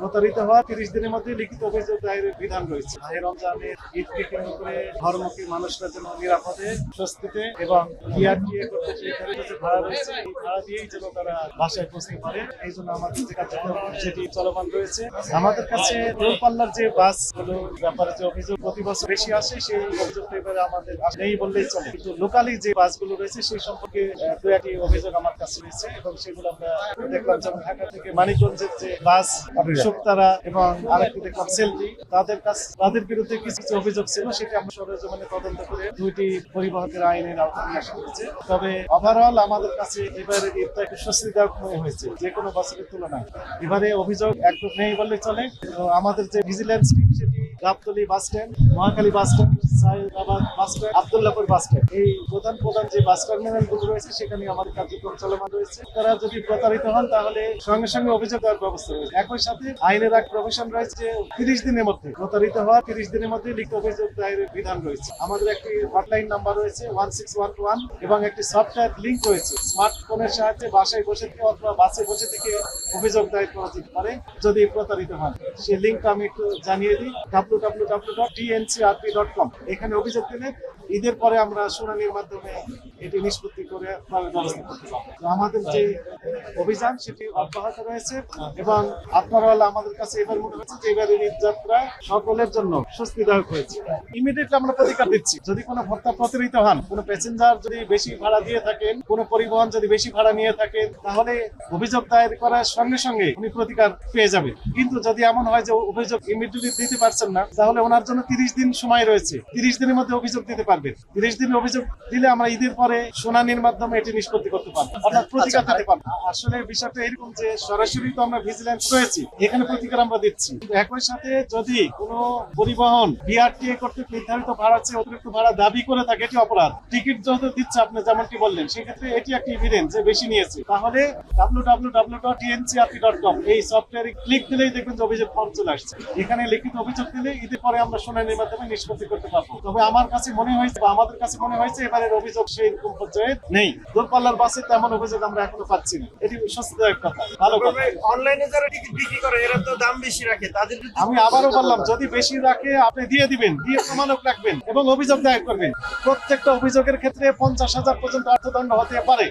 প্রতারিত হওয়া তিরিশ দিনের মধ্যে লিখিত অভিযোগ দায়েরের বিধান রয়েছে। মাহে রমজানের ঈদকে কেন্দ্র করে ধর্মকে মানুষরা যেন নিরাপদে, স্বস্তিতে এবং ভাড়া রয়েছে ভাড়া দিয়েই যেন তারা বাসায় পৌঁছতে পারে। এই জন্য আমাদের যে কার্যক্রম, সেটি চলমান রয়েছে। আমাদের কাছে দূরপাল্লার যে বাসগুলো ব্যাপারে যে অভিযোগ প্রতি বছর বেশি আসে, সেই অভিযোগটা এবারে আমাদের নেই বললেই চলে। কিন্তু লোকালি যে বাসগুলো রয়েছে, সেই সম্পর্কে দু একটি অভিযোগ আমার কাছে রয়েছে এবং সেগুলো আমরা দেখলাম। যেমন ঢাকা থেকে মানিকগঞ্জের যে বাস শুক্তারা এবং আরেকটি দেখলাম সেলফি তাদের কাছ, তাদের বিরুদ্ধে কিছু কিছু অভিযোগ ছিল, সেটি আমরা সরেজমিনে তদন্ত করে দুইটি পরিবহনের আইনের আওতায় নিয়ে আসা হয়েছে। তবে ওভারঅল আমাদের কাছে এবারে ঈদটা একটু স্বস্তিদায়ক মনে হয়েছে, যে কোনো বছরের তুলনায়। এবারে অভিযোগ একদম নেই বললে চলে। আমাদের যে vigilance team Gabtoli bus stand, Mohakhali bus stand Saidabad bus stand, Abdullahpur bus stand. এই প্রধান প্রধান যে বাস টার্মিনাল রয়েছে, সেখানে আমাদের কার্যক্রম চলমান রয়েছে। তারা যদি প্রতারিত হন, তাহলে সঙ্গে সঙ্গে অভিযোগ দেওয়ার ব্যবস্থা রয়েছে। একই সাথে আইনের এক প্রভিশন রয়েছে যে তিরিশ দিনের মধ্যে, প্রতারিত হওয়া তিরিশ দিনের মধ্যে লিখিত অভিযোগ দায়েরের বিধান রয়েছে। আমাদের একটি হটলাইন নাম্বার রয়েছে ওয়ান সিক্স ওয়ান ওয়ান এবং একটি সফটওয়্যার লিঙ্ক রয়েছে। স্মার্টফোনের সাহায্যে বাসায় বসে থেকে অথবা বাসে বসে থেকে অভিযোগ দায়ের করা যেতে পারে, যদি প্রতারিত হন। সেই লিঙ্কটা আমি একটু জানিয়ে দিই। কম এখানে অভিযোগ দিলে ঈদের পরে আমরা শুনানির মাধ্যমে এটি নিষ্পত্তি করে আমাদের যে অভিযান, সেটি অব্যাহত রয়েছে এবং আপনারা আমাদের কাছে এবার মনে হচ্ছে যে এবারের ঈদ যাত্রা সকলের জন্য স্বস্তিদায়ক হয়েছে। ইমিডিয়েটলি আমরা প্রতিকার দিচ্ছি। যদি কোনো ভর্তা প্রতারিত হন, কোনো প্যাসেঞ্জার যদি বেশি ভাড়া দিয়ে থাকেন, কোনো পরিবহন যদি বেশি ভাড়া নিয়ে থাকেন, তাহলে অভিযোগ দায়ের করার সঙ্গে সঙ্গে উনি প্রতিকার পেয়ে যাবেন। কিন্তু যদি এমন হয় যে অভিযোগ ইমিডিয়েটলি দিতে পারছেন না, তাহলে ওনার জন্য তিরিশ দিন সময় রয়েছে। তিরিশ দিনের মধ্যে অভিযোগ দিতে পারবেন। তিরিশ দিনের অভিযোগ দিলে আমরা ঈদের পরে শুনানির মাধ্যমে এটি নিষ্পত্তি করতে পারব অর্থাৎ প্রতিকার দিতে পারব। আসলে বিষয়টা এরকম যে সরাসরি তো আমরা ভিজিলেন্স রয়েছি এখানে প্রতিকার আমরা দিচ্ছি। একই সাথে যদি কোনো পরিবহন বিআরটিএ করতে নির্ধারিত ভাড়া চেয়ে অতিরিক্ত ভাড়া দাবি করে থাকে এটি অপরাধ। টিকিট যেহেতু দিচ্ছে আপনি যেমনটি বললেন সেক্ষেত্রে এটি একটি এভিডেন্স যে বেশি নিয়েছে। তাহলে W W W dot TNCRP dot com এই সফটওয়্যারে ক্লিক দিলেই দেখবেন যে অভিযোগ ফর্ম চলে আসছে। এখানে লিখিত অভিযোগ দিলে ঈদের পরে আমরা শুনানির মাধ্যমে নিষ্পত্তি করতে পারব। তবে আমার কাছে মনে হয়েছে বা আমাদের কাছে মনে হয়েছে এবারের অভিযোগ সেই রকম পর্যায়ে নেই। দূরপাল্লার বাসে তেমন অভিযোগ আমরা এখনও পাচ্ছি না। এটি স্বস্তিদায়ক কথা ভালো কথা। অনলাইনে যারা টিকিট বিক্রি করে এরা তো দাম বেশি রাখে তাদের আমি আবারও বললাম যদি বেশি রাখে আপনি দিয়ে দিবেন দিয়ে প্রমাণক রাখবেন এবং অভিযোগ দায়ের করবেন। প্রত্যেকটা অভিযোগের ক্ষেত্রে পঞ্চাশ হাজার পর্যন্ত অর্থদণ্ড হতে পারে।